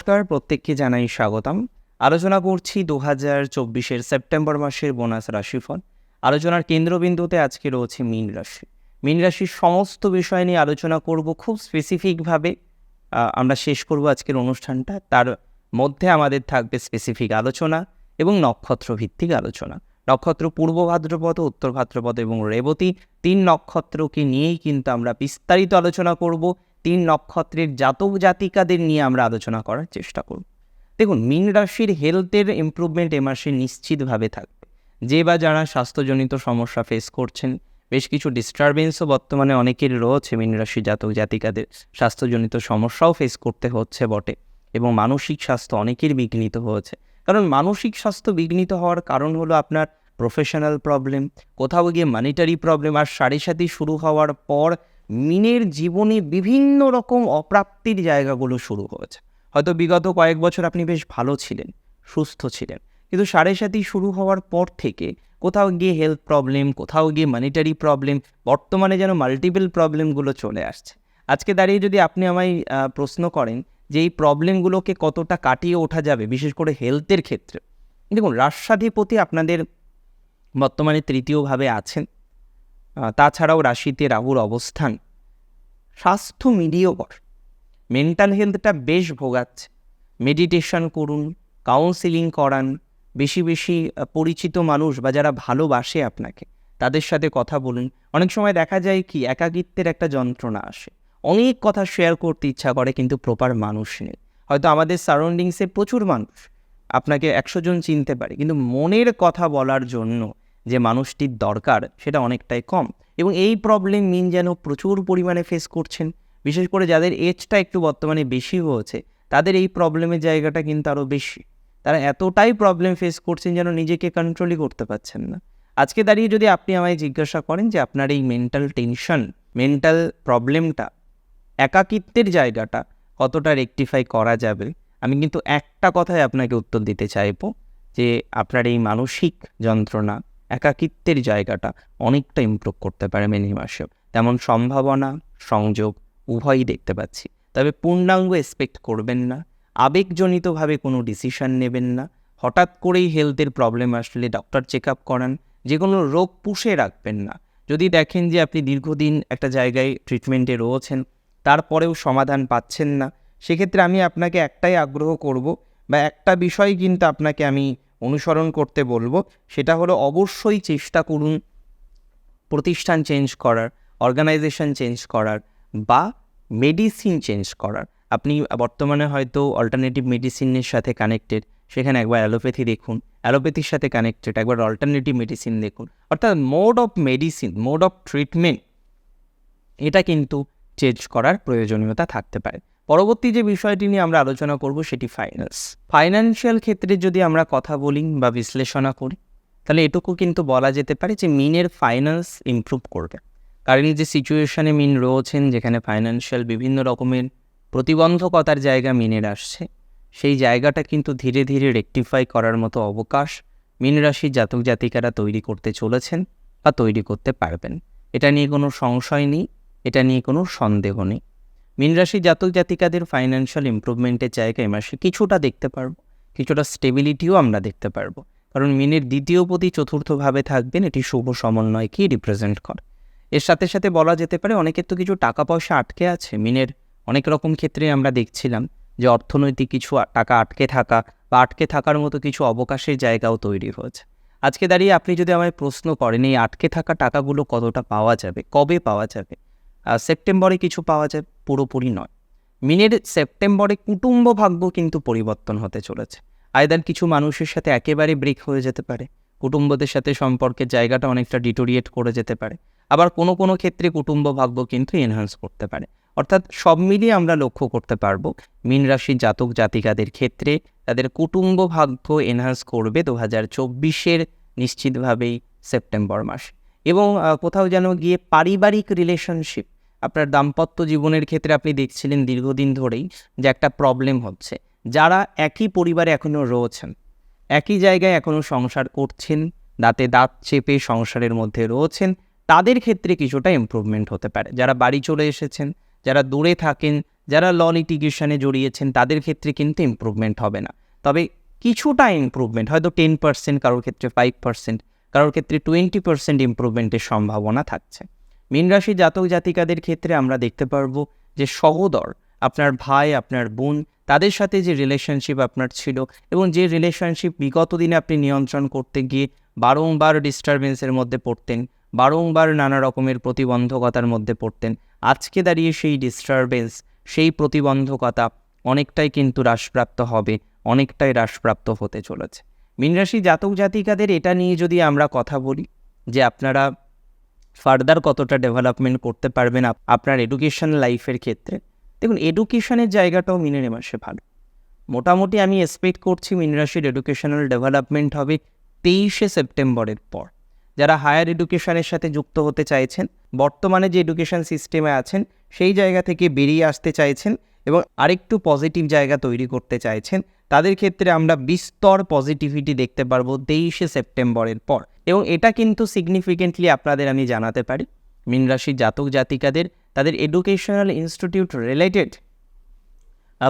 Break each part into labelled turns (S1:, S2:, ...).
S1: নমস্কার, প্রত্যেককে জানাই স্বাগতম। আলোচনা করছি দু হাজার চব্বিশের সেপ্টেম্বর মাসের বোনাস রাশিফল। আলোচনার কেন্দ্রবিন্দুতে আজকে রয়েছে মীন রাশি। মীন রাশির সমস্ত বিষয় নিয়ে আলোচনা করব খুব স্পেসিফিকভাবে আমরা শেষ করব আজকের অনুষ্ঠানটা। তার মধ্যে আমাদের থাকবে স্পেসিফিক আলোচনা এবং নক্ষত্র ভিত্তিক আলোচনা। নক্ষত্র পূর্ব ভাদ্রপদ, উত্তর ভাদ্রপদ এবং রেবতী তিন নক্ষত্রকে নিয়েই কিন্তু আমরা বিস্তারিত আলোচনা করব। তিন নক্ষত্রের জাতক জাতিকাদের নিয়ে আমরা আলোচনা করার চেষ্টা করব। দেখুন, মীন রাশির হেলথের ইম্প্রুভমেন্ট এ মাসে নিশ্চিতভাবে থাকবে। যে বা যারা স্বাস্থ্যজনিত সমস্যা ফেস করছেন, বেশ কিছু ডিস্টারবেন্সও বর্তমানে অনেকের রয়েছে মীন রাশি জাতক জাতিকাদের। স্বাস্থ্যজনিত সমস্যাও ফেস করতে হচ্ছে বটে এবং মানসিক স্বাস্থ্য অনেকের বিঘ্নিত হয়েছে। কারণ মানসিক স্বাস্থ্য বিঘ্নিত হওয়ার কারণ হলো আপনার প্রফেশনাল প্রবলেম কোথাও গিয়ে মানিটারি প্রবলেম আর সাড়ে সাথে শুরু হওয়ার পর মিনের জীবনে বিভিন্ন রকম অপ্রাপ্তির জায়গাগুলো শুরু হয়েছে। হয়তো বিগত কয়েক বছর আপনি বেশ ভালো ছিলেন, সুস্থ ছিলেন। কিন্তু সাড়ে সাথী শুরু হওয়ার পর থেকে কোথাও গিয়ে হেলথ প্রবলেম কোথাও গিয়ে মানিটারি প্রবলেম বর্তমানে যেন মাল্টিপল প্রবলেমগুলো চলে আসছে। আজকে দাঁড়িয়ে যদি আপনি আমায় প্রশ্ন করেন যে এই প্রবলেমগুলোকে কতটা কাটিয়ে ওঠা যাবে, বিশেষ করে হেলথের ক্ষেত্রে। দেখুন, রাষ্ট্রাধিপতি আপনাদের বর্তমানে তৃতীয়ভাবে আছেন। তাছাড়াও রাশিতে রাহুর অবস্থান। স্বাস্থ্য মিডিয়কর মেন্টাল হেলথটা বেশ ভোগাচ্ছে। মেডিটেশন করুন কাউন্সিলিং করান, বেশি বেশি পরিচিত মানুষ বা যারা ভালোবাসে আপনাকে, তাদের সাথে কথা বলুন। অনেক সময় দেখা যায় কি, একাকিত্বের একটা যন্ত্রণা আসে। অনেক কথা শেয়ার করতে ইচ্ছা করে কিন্তু প্রপার মানুষ নেই। হয়তো আমাদের সারাউন্ডিংসে প্রচুর মানুষ, আপনাকে একশো জন চিনতে পারে। কিন্তু মনের কথা বলার জন্য যে মানুষটির দরকার সেটা অনেকটাই কম। এবং এই প্রবলেম মিন যেন প্রচুর পরিমাণে ফেস করছেন। বিশেষ করে যাদের এজটা একটু বর্তমানে বেশি হয়েছে, তাদের এই প্রবলেমের জায়গাটা কিন্তু আরও বেশি। তারা এতটাই প্রবলেম ফেস করছেন যেন নিজেকে কন্ট্রোলই করতে পারছেন না। আজকে দাঁড়িয়ে যদি আপনি আমায় জিজ্ঞাসা করেন যে আপনার এই মেন্টাল টেনশন মেন্টাল প্রবলেমটা একাকিত্বের জায়গাটা কতটা রেকটিফাই করা যাবে? আমি কিন্তু একটা কথায় আপনাকে উত্তর দিতে চাইব যে আপনার এই মানসিক যন্ত্রণা একাকিত্বের জায়গাটা অনেকটা ইমপ্রুভ করতে পারে মেনি মাসেও তেমন সম্ভাবনা, সংযোগ উভয়ই দেখতে পাচ্ছি। তবে পূর্ণাঙ্গ এক্সপেক্ট করবেন না, আবেগজনিতভাবে কোনো ডিসিশন নেবেন না। হঠাৎ করেই হেলথের প্রবলেম আসলে ডক্টর চেক আপ করান যে কোনো রোগ পুষে রাখবেন না। যদি দেখেন যে আপনি দীর্ঘদিন একটা জায়গায় ট্রিটমেন্টে রয়েছেন, তারপরেও সমাধান পাচ্ছেন না, সেক্ষেত্রে আমি আপনাকে একটাই আগ্রহ করব বা একটা বিষয় কিন্তু আপনাকে আমি অনুসরণ করতে বলব, সেটা হলো অবশ্যই চেষ্টা করুন প্রতিষ্ঠান চেঞ্জ করার অর্গানাইজেশন চেঞ্জ করার বা মেডিসিন চেঞ্জ করার। আপনি বর্তমানে হয়তো অল্টারনেটিভ মেডিসিনের সাথে কানেক্টেড সেখানে একবার অ্যালোপ্যাথি দেখুন, অ্যালোপ্যাথির সাথে কানেক্টেড একবার অল্টারনেটিভ মেডিসিন দেখুন। অর্থাৎ mode of medicine mode of treatment এটা কিন্তু চেঞ্জ করার প্রয়োজনীয়তা থাকতে পারে। পরবর্তী যে বিষয়টি নিয়ে আমরা আলোচনা করব সেটি ফাইন্যান্স ফাইন্যান্সিয়াল ক্ষেত্রে যদি আমরা কথা বলি বা বিশ্লেষণা করি, তাহলে এটুকু কিন্তু বলা যেতে পারে যে মিনের ফাইন্যান্স ইমপ্রুভ করবে। কারণ যে সিচুয়েশনে মিন রয়েছেন, যেখানে ফাইন্যান্সিয়াল বিভিন্ন রকমের প্রতিবন্ধকতার জায়গা মিনের আসছে, সেই জায়গাটা কিন্তু ধীরে ধীরে রেকটিফাই করার মতো অবকাশ মিন রাশির জাতক জাতিকারা তৈরি করতে চলেছেন বা তৈরি করতে পারবেন। এটা নিয়ে কোনো সংশয় নেই, এটা নিয়ে কোনো সন্দেহ নেই। মিন রাশি জাতক জাতিকাদের ফাইন্যান্সিয়াল ইমপ্রুভমেন্টের জায়গায় মাসে কিছুটা দেখতে পারব, কিছুটা স্টেবিলিটিও আমরা দেখতে পারব। কারণ মিনের দ্বিতীয় প্রতি চতুর্থভাবে থাকবেন, এটি শুভ সমন্বয়কেই রিপ্রেজেন্ট করে। এর সাথে সাথে বলা যেতে পারে অনেকের তো কিছু টাকা পয়সা আটকে আছে। মিনের অনেক রকম ক্ষেত্রে আমরা দেখছিলাম যে অর্থনৈতিক কিছু টাকা আটকে থাকা বা আটকে থাকার মতো কিছু অবকাশের জায়গাও তৈরি হয়েছে। আজকে দাঁড়িয়ে আপনি যদি আমায় প্রশ্ন করেন, এই আটকে থাকা টাকাগুলো কতটা পাওয়া যাবে, কবে পাওয়া যাবে? সেপ্টেম্বরে কিছু পাওয়া যায় পুরোপুরি নয়। মিনের সেপ্টেম্বরে কুটুম্ব ভাগ্য কিন্তু পরিবর্তন হতে চলেছে। আয়দার কিছু মানুষের সাথে একেবারে ব্রেক হয়ে যেতে পারে। কুটুম্বদের সাথে সম্পর্কের জায়গাটা অনেকটা ডিটোরিয়েট করে যেতে পারে। আবার কোনো কোনো ক্ষেত্রে কুটুম্ব ভাগ্য কিন্তু এনহান্স করতে পারে। অর্থাৎ সব মিলিয়ে আমরা লক্ষ্য করতে পারব, মিন রাশির জাতক জাতিকাদের ক্ষেত্রে তাদের কুটুম্ব ভাগ্য এনহান্স করবে দু হাজার চব্বিশের নিশ্চিতভাবেই সেপ্টেম্বর মাস। এবং কোথাও যেন গিয়ে পারিবারিক রিলেশনশিপ আপনার দাম্পত্য জীবনের ক্ষেত্রে আপনি দেখছিলেন দীর্ঘদিন ধরেই যে একটা প্রবলেম হচ্ছে। যারা একই পরিবারে এখনও রয়েছেন, একই জায়গায় এখনও সংসার করছেন, দাঁতে দাঁত চেপে সংসারের মধ্যে রয়েছেন, তাদের ক্ষেত্রে কিছুটা ইমপ্রুভমেন্ট হতে পারে। যারা বাড়ি চলে এসেছেন, যারা দূরে থাকেন, যারা ল লিটিগেশনে জড়িয়েছেন, তাদের ক্ষেত্রে কিন্তু ইম্প্রুভমেন্ট হবে না। তবে কিছুটা ইম্প্রুভমেন্ট হয়তো টেন পার্সেন্ট কারোর ক্ষেত্রে ফাইভ পার্সেন্ট কারোর ক্ষেত্রে টোয়েন্টি পার্সেন্ট ইম্প্রুভমেন্টের সম্ভাবনা থাকছে। মীন রাশি জাতক জাতিকাদের ক্ষেত্রে আমরা দেখতে পারব যে সহোদর, আপনার ভাই, আপনার বোন, তাদের সাথে যে রিলেশনশিপ আপনার ছিল এবং যে রিলেশনশিপ বিগত দিনে আপনি নিয়ন্ত্রণ করতে গিয়ে বারংবার ডিস্টারবেন্সের মধ্যে পড়তেন, বারংবার নানা রকমের প্রতিবন্ধকতার মধ্যে পড়তেন, আজকে দাঁড়িয়ে সেই ডিস্টারবেন্স সেই প্রতিবন্ধকতা অনেকটাই কিন্তু হ্রাসপ্রাপ্ত হবে, অনেকটাই হ্রাসপ্রাপ্ত হতে চলেছে। মীনরাশি জাতক জাতিকাদের এটা নিয়ে যদি আমরা কথা বলি যে আপনারা ফার্দার কতটা ডেভেলপমেন্ট করতে পারবেন আপনার এডুকেশন লাইফের ক্ষেত্রে? দেখুন, এডুকেশনের জায়গাটাও মিনের মাসে ভালো। মোটামুটি আমি এক্সপেক্ট করছি মিনরাশির এডুকেশনাল ডেভেলপমেন্ট হবে তেইশে সেপ্টেম্বরের পর। যারা হায়ার এডুকেশনের সাথে যুক্ত হতে চাইছেন, বর্তমানে যে এডুকেশন সিস্টেমে আছেন, সেই জায়গা থেকে বেরিয়ে আসতে চাইছেন এবং আরেকটু পজিটিভ জায়গা তৈরি করতে চাইছেন, তাদের ক্ষেত্রে আমরা বিস্তর পজিটিভিটি দেখতে পারব তেইশে সেপ্টেম্বরের পর। এবং এটা কিন্তু সিগনিফিকেন্টলি আপনাদের আমি জানাতে পারি। মিনরাশি জাতক জাতিকাদের, তাদের এডুকেশনাল ইনস্টিটিউট রিলেটেড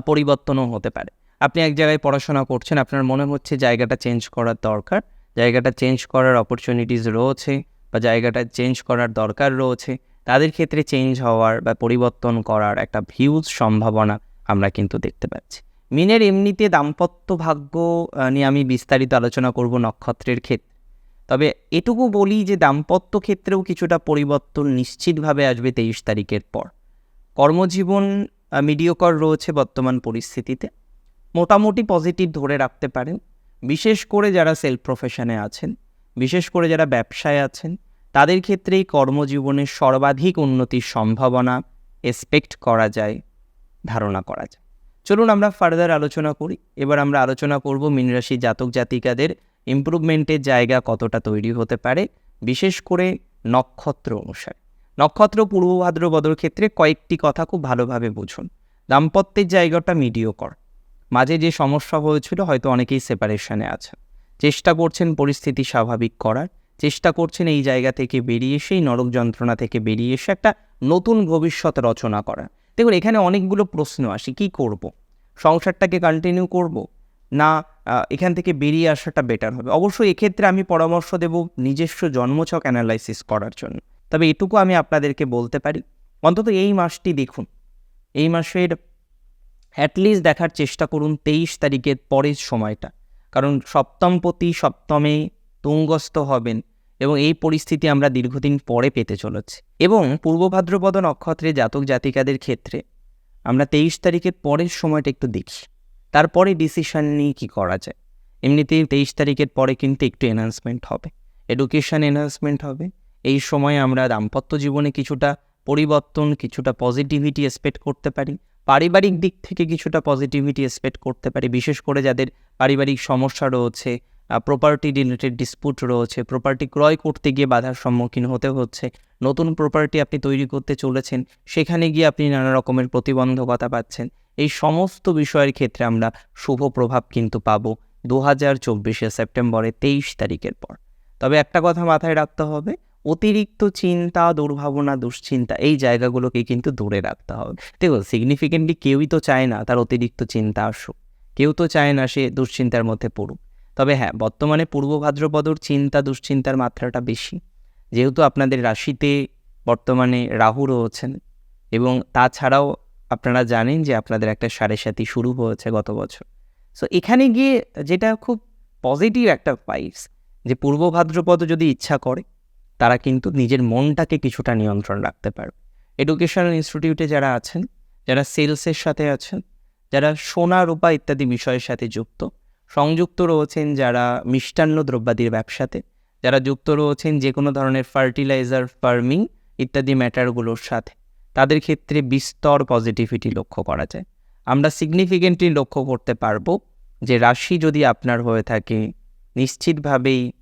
S1: পরিবর্তনও হতে পারে। আপনি এক জায়গায় পড়াশোনা করছেন, আপনার মনে হচ্ছে জায়গাটা চেঞ্জ করার দরকার। জায়গাটা চেঞ্জ করার অপরচুনিটিস রয়েছে বা জায়গাটা চেঞ্জ করার দরকার রয়েছে। তাদের ক্ষেত্রে চেঞ্জ হওয়ার বা পরিবর্তন করার একটা ভিউজ সম্ভাবনা আমরা কিন্তু দেখতে পাচ্ছি। মিনের এমনিতে দাম্পত্য ভাগ্য নিয়ে আমি বিস্তারিত আলোচনা করব নক্ষত্রের ক্ষেত্রে। তবে এটুকু বলি যে দাম্পত্য ক্ষেত্রেও কিছুটা পরিবর্তন নিশ্চিতভাবে আসবে তেইশ তারিখের পর। কর্মজীবন মিডিয়কর রয়েছে বর্তমান পরিস্থিতিতে। মোটামুটি পজিটিভ ধরে রাখতে পারেন। বিশেষ করে যারা সেলফ প্রফেশনে আছেন, বিশেষ করে যারা ব্যবসায় আছেন, তাদের ক্ষেত্রেই কর্মজীবনে সর্বাধিক উন্নতির সম্ভাবনা এক্সপেক্ট করা যায়, ধারণা করা যায়। চলুন আমরা ফার্দার আলোচনা করি। এবার আমরা আলোচনা করব মিনরাশি জাতক জাতিকাদের ইমপ্রুভমেন্টের জায়গা কতটা তৈরি হতে পারে, বিশেষ করে নক্ষত্র অনুসারে। নক্ষত্র পূর্ব ভাদ্রপদর ক্ষেত্রে কয়েকটি কথা খুব ভালোভাবে বুঝুন। দাম্পত্যের জায়গাটা মিডিয়কর মাঝে যে সমস্যা হয়েছিল হয়তো অনেকেই সেপারেশনে আছে চেষ্টা করছেন পরিস্থিতি স্বাভাবিক করার। চেষ্টা করছেন এই জায়গা থেকে বেরিয়ে এসে, এই নরক যন্ত্রণা থেকে বেরিয়ে এসে একটা নতুন ভবিষ্যৎ রচনা করা দেখুন, এখানে অনেকগুলো প্রশ্ন আসে, কি করব। সংসারটাকে কন্টিনিউ করব? না এখান থেকে বেরিয়ে আসাটা বেটার হবে। অবশ্যই এক্ষেত্রে আমি পরামর্শ দেব নিজস্ব জন্মছক অ্যানালাইসিস করার জন্য। তবে এটুকু আমি আপনাদেরকে বলতে পারি, অন্তত এই মাসটি দেখুন। এই মাসের অ্যাটলিস্ট দেখার চেষ্টা করুন তেইশ তারিখের পরের সময়টা। কারণ সপ্তমপতি সপ্তমে তুঙ্গস্থ হবেন এবং এই পরিস্থিতি আমরা দীর্ঘদিন পরে পেতে চলেছি। এবং পূর্ব ভাদ্রপদ নক্ষত্রে জাতক জাতিকাদের ক্ষেত্রে আমরা তেইশ তারিখের পরের সময়টা একটু দেখি। তারপরে ডিসিশন নিয়ে কী করা যায়? এমনিতেই তেইশ তারিখের পরে কিন্তু একটু এনহান্সমেন্ট হবে। এডুকেশন এনহান্সমেন্ট হবে। এই সময় আমরা দাম্পত্য জীবনে কিছুটা পরিবর্তন, কিছুটা পজিটিভিটি এক্সপেক্ট করতে পারি। পারিবারিক দিক থেকে কিছুটা পজিটিভিটি এক্সপেক্ট করতে পারি। বিশেষ করে যাদের পারিবারিক সমস্যা রয়েছে প্রপার্টি রিলেটেড ডিসপুট রয়েছে প্রপার্টি ক্রয় করতে গিয়ে বাধার সম্মুখীন হতে হচ্ছে, নতুন প্রপার্টি আপনি তৈরি করতে চলেছেন, সেখানে গিয়ে আপনি নানা রকমের প্রতিবন্ধকতা পাচ্ছেন। এই সমস্ত বিষয়ের ক্ষেত্রে আমরা শুভ প্রভাব কিন্তু পাব দু হাজার চব্বিশে সেপ্টেম্বরে তেইশ তারিখের পর। তবে একটা কথা মাথায় রাখতে হবে, অতিরিক্ত চিন্তা, দুর্ভাবনা, দুশ্চিন্তা এই জায়গাগুলোকে কিন্তু দূরে রাখতে হবে। দেখুন সিগনিফিকেন্টলি কেউই তো চায় না তার অতিরিক্ত চিন্তা আসুক। কেউ তো চায় না সে দুশ্চিন্তার মধ্যে পড়ুক। তবে হ্যাঁ বর্তমানে পূর্ব ভাদ্রপদর চিন্তা, দুশ্চিন্তার মাত্রাটা বেশি। যেহেতু আপনাদের রাশিতে বর্তমানে রাহু রয়েছেন এবং তাছাড়াও আপনারা জানেন যে আপনাদের একটা সাড়ে সাথী শুরু হয়েছে গত বছর। সো এখানে গিয়ে যেটা খুব পজিটিভ একটা পাইপস যে পূর্ব ভাদ্রপদ যদি ইচ্ছা করে, তারা কিন্তু নিজের মনটাকে কিছুটা নিয়ন্ত্রণ রাখতে পারবে। এডুকেশনাল ইনস্টিটিউটে যারা আছেন, যারা সেলসের সাথে আছেন, যারা সোনা, রূপা ইত্যাদি বিষয়ের সাথে যুক্ত, সংযুক্ত রয়েছেন যারা মিষ্টান্ন দ্রব্যাদির ব্যবসাতে, যারা যুক্ত রয়েছেন যে কোনো ধরনের ফার্টিলাইজার ফার্মিং ইত্যাদি ম্যাটারগুলোর সাথে। তাদের ক্ষেত্রে বিস্তর পজিটিভিটি লক্ষ্য করা যায়। আমরা সিগনিফিকেন্টলি লক্ষ্য করতে পারব যে রাশি যদি আপনার হয়ে থাকে, নিশ্চিতভাবেই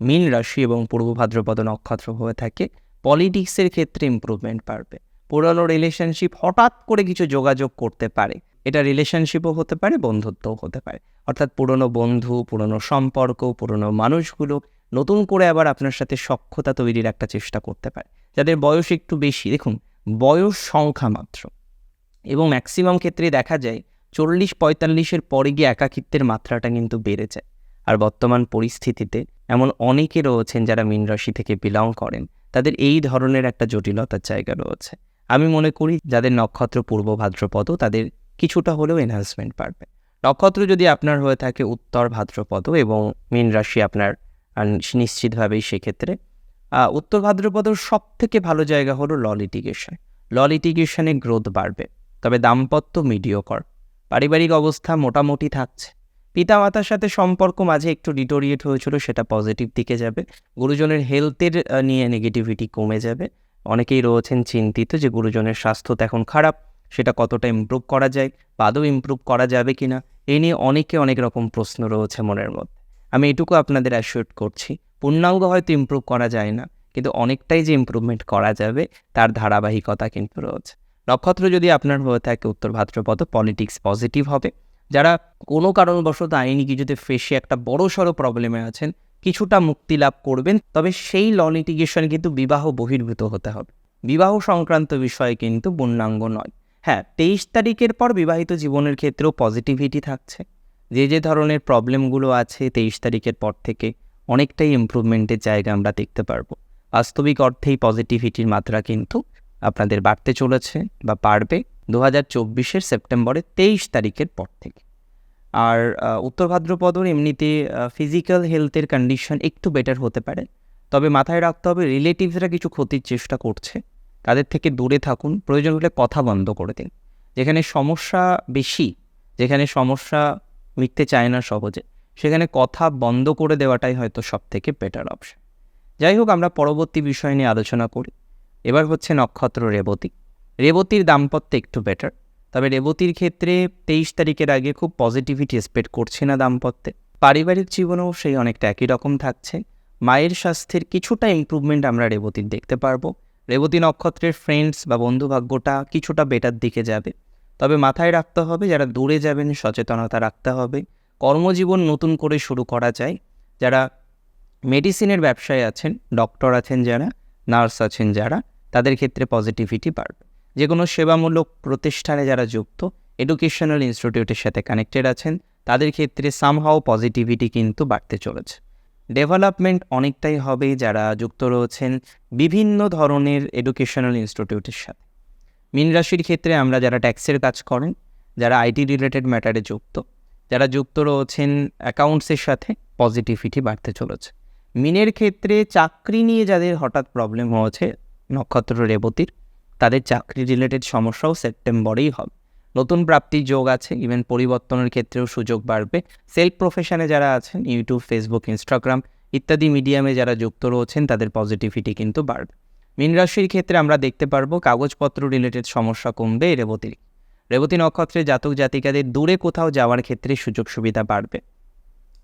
S1: মীন রাশি এবং পূর্ব ভাদ্রপদ নক্ষত্র হয়ে থাকে পলিটিক্সের ক্ষেত্রে ইম্প্রুভমেন্ট পারবে পুরনো রিলেশনশিপ হঠাৎ করে কিছু যোগাযোগ করতে পারে। এটা রিলেশনশিপও হতে পারে, বন্ধুত্বও হতে পারে। অর্থাৎ পুরনো বন্ধু, পুরনো সম্পর্ক, পুরনো মানুষগুলো নতুন করে আবার আপনার সাথে সক্ষতা তৈরির একটা চেষ্টা করতে পারে। যাদের বয়স একটু বেশি, দেখুন বয়স সংখ্যা মাত্র। এবং ম্যাক্সিমাম ক্ষেত্রে দেখা যায়, চল্লিশ পঁয়তাল্লিশের পরে গিয়ে একাকিত্বের মাত্রাটা কিন্তু বেড়ে যায়। আর বর্তমান পরিস্থিতিতে এমন অনেকে রয়েছেন যারা মীন রাশি থেকে বিলং করেন। তাদের এই ধরনের একটা জটিলতার জায়গা রয়েছে। আমি মনে করি যাদের নক্ষত্র পূর্ব ভাদ্রপদ, তাদের কিছুটা হলেও এনহান্সমেন্ট পারবে নক্ষত্র যদি আপনার হয়ে থাকে উত্তর ভাদ্রপদ এবং মীন রাশি আপনার নিশ্চিতভাবেই সেক্ষেত্রে উত্তর ভাদ্রপদের সব থেকে ভালো জায়গা হলো ল লিটিগেশন ল লিটিগেশনে গ্রোথ বাড়বে, তবে দাম্পত্য মিডিয়কর পারিবারিক অবস্থা মোটামুটি থাকছে। পিতামাতার সাথে সম্পর্ক মাঝে একটু ডিটোরিয়েট হয়েছিল, সেটা পজিটিভ দিকে যাবে। গুরুজনের হেলথের নিয়ে নেগেটিভিটি কমে যাবে। অনেকেই রয়েছেন চিন্তিত যে গুরুজনের স্বাস্থ্য তো এখন খারাপ, সেটা কতটা ইমপ্রুভ করা যায়, বাদও ইমপ্রুভ করা যাবে কি না এই নিয়ে অনেকে অনেক রকম প্রশ্ন রয়েছে মনের মধ্যে। আমি এটুকু আপনাদের অ্যাসিওর করছি। পূর্ণাঙ্গ হয়তো ইমপ্রুভ করা যায় না, কিন্তু অনেকটাই যে ইমপ্রুভমেন্ট করা যাবে, তার ধারাবাহিকতা কিন্তু রয়েছে। নক্ষত্র যদি আপনার হয়ে থাকে উত্তর ভাদ্রপদ পলিটিক্স পজিটিভ হবে। যারা কোনো কারণবশত আইনি কিছুতে ফেসে একটা বড় সড়ো প্রবলেমে আছেন, কিছুটা মুক্তি লাভ করবেন, তবে সেই ল লিটিগেশন কিন্তু বিবাহ বহির্ভূত হতে হবে। বিবাহ সংক্রান্ত বিষয়ে কিন্তু পূর্ণাঙ্গ নয়। হ্যাঁ তেইশ তারিখের পর বিবাহিত জীবনের ক্ষেত্রেও পজিটিভিটি থাকছে। যে যে ধরনের প্রবলেমগুলো আছে তেইশ তারিখের পর থেকে অনেকটাই ইমপ্রুভমেন্টের জায়গা আমরা দেখতে পারব। বাস্তবিক অর্থেই পজিটিভিটির মাত্রা কিন্তু আপনাদের বাড়তে চলেছে বা বাড়বে দু হাজার চব্বিশের সেপ্টেম্বরের তেইশ তারিখের পর থেকে। আর উত্তর ভাদ্রপদর এমনিতে ফিজিক্যাল হেলথের কন্ডিশন একটু বেটার হতে পারে। তবে মাথায় রাখতে হবে রিলেটিভসরা কিছু ক্ষতির চেষ্টা করছে। তাদের থেকে দূরে থাকুন, প্রয়োজন হলে কথা বন্ধ করে দিন। যেখানে সমস্যা বেশি, যেখানে সমস্যা মিটতে চায় না সহজে সেখানে কথা বন্ধ করে দেওয়াটাই হয়তো সব থেকে বেটার অপশন যাই হোক, আমরা পরবর্তী বিষয় নিয়ে আলোচনা করি। এবার হচ্ছে নক্ষত্র রেবতী। রেবতীর দাম্পত্য একটু বেটার তবে রেবতীর ক্ষেত্রে তেইশ তারিখের আগে খুব পজিটিভিটি এক্সপেক্ট করছে না দাম্পত্যে পারিবারিক জীবনেও সেই অনেকটা একই রকম থাকছে। মায়ের স্বাস্থ্যের কিছুটা ইমপ্রুভমেন্ট আমরা রেবতীর দেখতে পারব। রেবতী নক্ষত্রের ফ্রেন্ডস বা বন্ধুভাগ্যটা কিছুটা বেটার দিকে যাবে। তবে মাথায় রাখতে হবে, যারা দূরে যাবেন, সচেতনতা রাখতে হবে। কর্মজীবন নতুন করে শুরু করা যায়। যারা মেডিসিনের ব্যবসায় আছেন, ডক্টর আছেন যারা, নার্স আছেন যারা, তাদের ক্ষেত্রে পজিটিভিটি বাড়বে। যে কোনো সেবামূলক প্রতিষ্ঠানে যারা যুক্ত এডুকেশনাল ইনস্টিটিউটের সাথে কানেক্টেড আছেন, তাদের ক্ষেত্রে সামহাও পজিটিভিটি কিন্তু বাড়তে চলেছে। ডেভেলপমেন্ট অনেকটাই হবে যারা যুক্ত রয়েছেন বিভিন্ন ধরনের এডুকেশনাল ইনস্টিটিউটের সাথে। মীন রাশির ক্ষেত্রে আমরা যারা ট্যাক্সের কাজ করেন, যারা আইটি রিলেটেড ম্যাটারে যুক্ত যারা যুক্ত রয়েছেন অ্যাকাউন্টসের সাথে পজিটিভিটি বাড়তে চলেছে। মিনের ক্ষেত্রে চাকরি নিয়ে যাদের হঠাৎ প্রবলেম হয়েছে, নক্ষত্র রেবতীর, তাদের চাকরি রিলেটেড সমস্যাও সেপ্টেম্বরেই হবে। নতুন প্রাপ্তির যোগ আছে ইভেন পরিবর্তনের ক্ষেত্রেও সুযোগ বাড়বে। সেলফ প্রফেশনে যারা আছেন ইউটিউব ফেসবুক ইনস্টাগ্রাম ইত্যাদি মিডিয়ামে যারা যুক্ত রয়েছেন, তাদের পজিটিভিটি কিন্তু বাড়বে। মীন রাশির ক্ষেত্রে আমরা দেখতে পারব কাগজপত্র রিলেটেড সমস্যা কমবে রেবতীর। রেবতী নক্ষত্রে জাতক জাতিকাদের দূরে কোথাও যাওয়ার ক্ষেত্রে সুযোগ সুবিধা বাড়বে।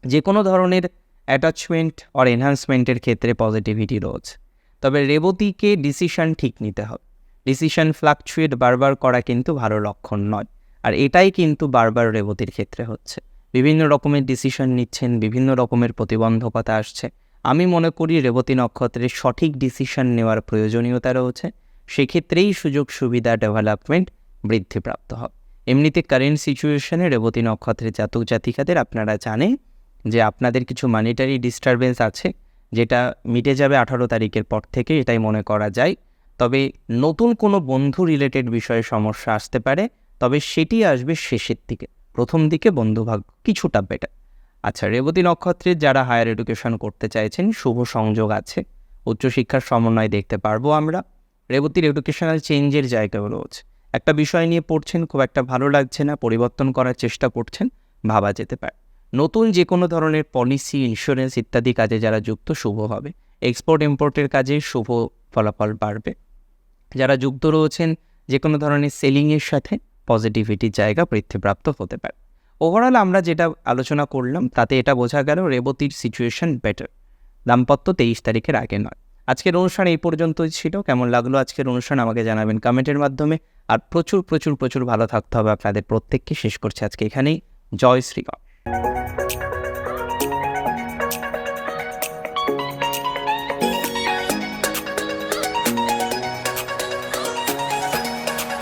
S1: যে কোনো ধরনের অ্যাটাচমেন্ট অর এনহান্সমেন্টের ক্ষেত্রে পজিটিভিটি রয়েছে তবে রেবতীকে ডিসিশন ঠিক নিতে হবে। ডিসিশন ফ্লাকচুয়েট বারবার করা কিন্তু ভালো লক্ষণ নয়। আর এটাই কিন্তু বারবার রেবতীর ক্ষেত্রে হচ্ছে। বিভিন্ন রকমের ডিসিশন নিচ্ছেন, বিভিন্ন রকমের প্রতিবন্ধকতা আসছে। আমি মনে করি রেবতী নক্ষত্রের সঠিক ডিসিশন নেওয়ার প্রয়োজনীয়তা রয়েছে। সেক্ষেত্রেই সুযোগ সুবিধা ডেভেলপমেন্ট বৃদ্ধিপ্রাপ্ত হবে এমনিতে কারেন্ট সিচুয়েশনে রেবতী নক্ষত্রের জাতক জাতিকাদের আপনারা জানেন যে আপনাদের কিছু মানিটারি ডিস্টারবেন্স আছে, যেটা মিটে যাবে আঠারো তারিখের পর থেকে, এটাই মনে করা যায়। তবে নতুন কোনো বন্ধু রিলেটেড বিষয়ে সমস্যা আসতে পারে, তবে সেটি আসবে শেষের দিকে। প্রথম দিকে বন্ধুভাগ্য কিছুটা বেটার আচ্ছা রেবতী নক্ষত্রের যারা হায়ার এডুকেশন করতে চাইছেন, শুভ সংযোগ আছে। উচ্চশিক্ষার সমন্বয় দেখতে পারব আমরা। রেবতীর এডুকেশনাল চেঞ্জের জায়গাগুলো রয়েছে একটা বিষয় নিয়ে পড়ছেন, খুব একটা ভালো লাগছে না, পরিবর্তন করার চেষ্টা করছেন, ভাবা যেতে পারে। নতুন যে কোনো ধরনের পলিসি ইন্স্যুরেন্স ইত্যাদি কাজে যারা যুক্ত, শুভ হবে। এক্সপোর্ট ইম্পোর্টের কাজে শুভ ফলাফল বাড়বে। যারা যুক্ত রয়েছেন যে কোনো ধরনের সেলিংয়ের সাথে পজিটিভিটির জায়গা বৃদ্ধিপ্রাপ্ত হতে পারে। ওভারঅল আমরা যেটা আলোচনা করলাম, তাতে এটা বোঝা গেল, রেবতীর সিচুয়েশন বেটার দাম্পত্য তেইশ তারিখের আগে নয়। আজকের অনুষ্ঠান এই পর্যন্তই ছিল। কেমন লাগল আজকের অনুষ্ঠান আমাকে জানাবেন কমেন্টের মাধ্যমে। আর প্রচুর প্রচুর প্রচুর ভালো থাকতে হবে আপনাদের প্রত্যেককে। শেষ করছে আজকে এখানেই। জয় শ্রীগণ